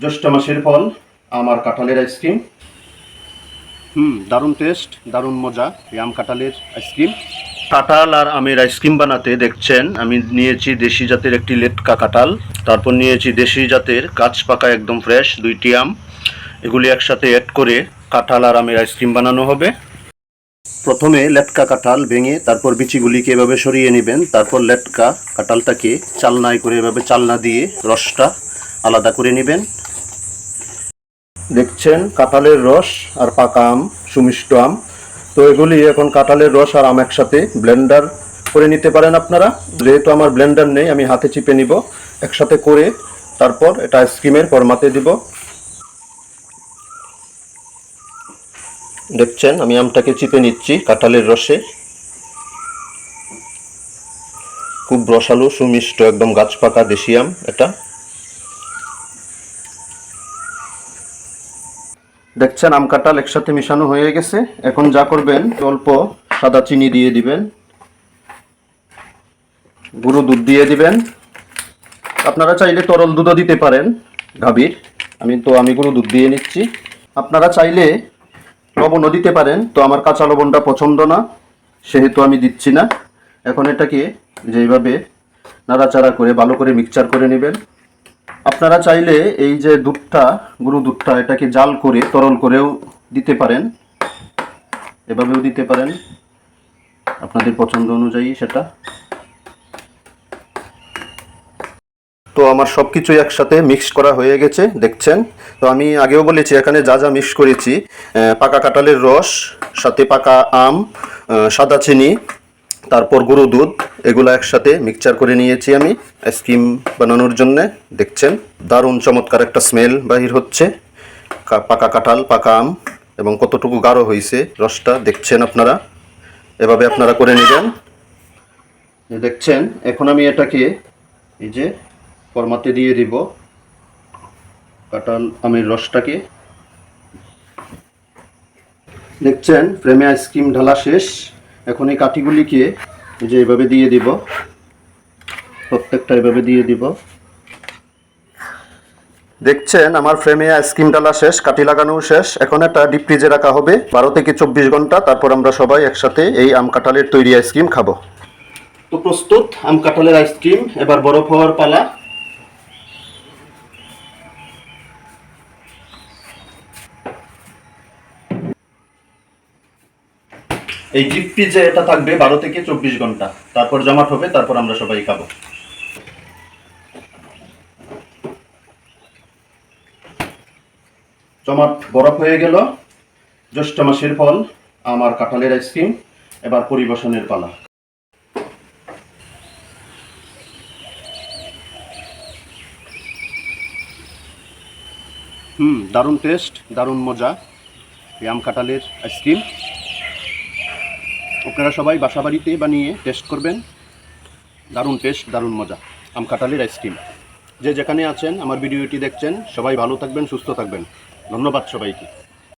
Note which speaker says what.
Speaker 1: জ্যৈষ্ঠ মাসের ফল আমার কাঁঠালের আইসক্রিম। হুম দারুণ টেস্ট দারুণ মজা এই আম কাঁঠালের আইসক্রিম। কাঁঠাল আর আমের আইসক্রিম বানাতে দেখছেন আমি নিয়েছি দেশি জাতের একটি লেটকা কাঁঠাল। তারপর নিয়েছি দেশি জাতের কাঁচ পাকা একদম ফ্রেশ দুইটি আম। এগুলি একসাথে অ্যাড করে কাঁঠাল আর আমের আইসক্রিম বানানো হবে। প্রথমে লেটকা কাঁঠাল ভেঙে তারপর বিচিগুলিকে এভাবে সরিয়ে নেবেন। তারপর লেটকা কাঁঠালটাকে চালনায় করে এভাবে চালনা দিয়ে রসটা আলাদা করে নেবেন। দেখছেন কাঁঠালের রস আর পাকা আম, সুমিষ্ট আম। তো এগুলি এখন কাঁঠালের রস আর আম একসাথে ব্লেন্ডার করে নিতে পারেন আপনারা। যেহেতু আমার ব্লেন্ডার নেই, আমি হাতে চিপে নিব, একসাথে করে তারপর এটা আইসক্রিমের ফরমাতে দিব। দেখছেন, আমি আমটাকে চিপে নিচ্ছি কাঁঠালের রসে। খুব রসালো, সুমিষ্ট, একদম গাছ পাকা দেশি আম এটা। দেখছেন আম কাঁঠাল একসাথে মিশানো হয়ে গেছে। এখন যা করবেন, অল্প সাদা চিনি দিয়ে দিবেন। গুঁড়ো দুধ দিয়ে দিবেন। আপনারা চাইলে তরল দুধও দিতে পারেন, গাভীর। আমি তো, আমি গুঁড়ো দুধ দিয়ে নিচ্ছি। আপনারা চাইলে লবণও দিতে পারেন, তো আমার কাঁচা লবণটা পছন্দ না, সেহেতু আমি দিচ্ছি না। এখন এটাকে যেইভাবে নাড়াচাড়া করে, ভালো করে মিক্সচার করে নেবেন। আপনারা চাইলে এই যে দুধটা গরু দুধটা, এটাকে জাল করে, তরল করেও দিতে পারেন। এভাবেও দিতে পারেন। আপনাদের পছন্দ অনুযায়ী সেটা। তো আমার সব কিছুই একসাথে মিক্স করা হয়ে গেছে, দেখছেন? তো আমি আগেও বলেছি, এখানে যা যা মিক্স করেছি পাকা কাঁঠালের রস, সাথে পাকা আম সাদা চিনি, তারপর গরু দুধ এগুলো একসাথে মিক্সচার করে নিয়েছি আমি। আইসক্রিম বানানোর জন্য, দেখছেন? দারুণ চমৎকার একটা স্মেল বাহির হচ্ছে। পাকা কাঁঠাল, পাকা আম, এবং কতটুকু গাঢ় হয়েছে রসটা, দেখছেন আপনারা? এভাবে আপনারা করে নেবেন। দেখছেন? এখন আমি এটাকে এই যে ফরমাতে দিয়ে দিব। কাঁঠাল, আমের রসটাকে। দেখছেন? ফ্রেমে আইসক্রিম ঢালা শেষ। এখন এই কাঠিগুলিকে যে এভাবে দিয়ে দিব। প্রত্যেকটা এভাবে দিয়ে দিব। দেখছেন আমার ফ্রেমে আইসক্রিম ডালা শেষ কাঠি লাগানো শেষ। এখন একটা ডিপ ফ্রিজে রাখা হবে। বারো থেকে চব্বিশ ঘণ্টা তারপর আমরা সবাই একসাথে এই আম কাঁঠালের তৈরি আইসক্রিম খাব। তো প্রস্তুত আম কাঁঠালের আইসক্রিম এবার বরফ হওয়ার পালা। এই ডিপ ফ্রিজে এটা থাকবে বারো থেকে চব্বিশ ঘণ্টা। তারপর জমাট হবে, তারপর আমরা সবাই খাব। জমাট বরফ হয়ে গেল। জ্যৈষ্ঠ মাসের ফল, আমার কাঁঠালের আইসক্রিম, এবার পরিবেশনের পালা। হুম, দারুণ টেস্ট দারুণ মজা। এই আম কাঁঠালের আইসক্রিম। আপনারা সবাই বাসা বাড়িতে বানিয়ে টেস্ট করবেন। দারুণ টেস্ট দারুণ মজা। আম কাঁঠালের আইসক্রিম যে যেখানে আছেন, আমার ভিডিওটি দেখছেন, সবাই ভালো থাকবেন, সুস্থ থাকবেন। ধন্যবাদ সবাইকে।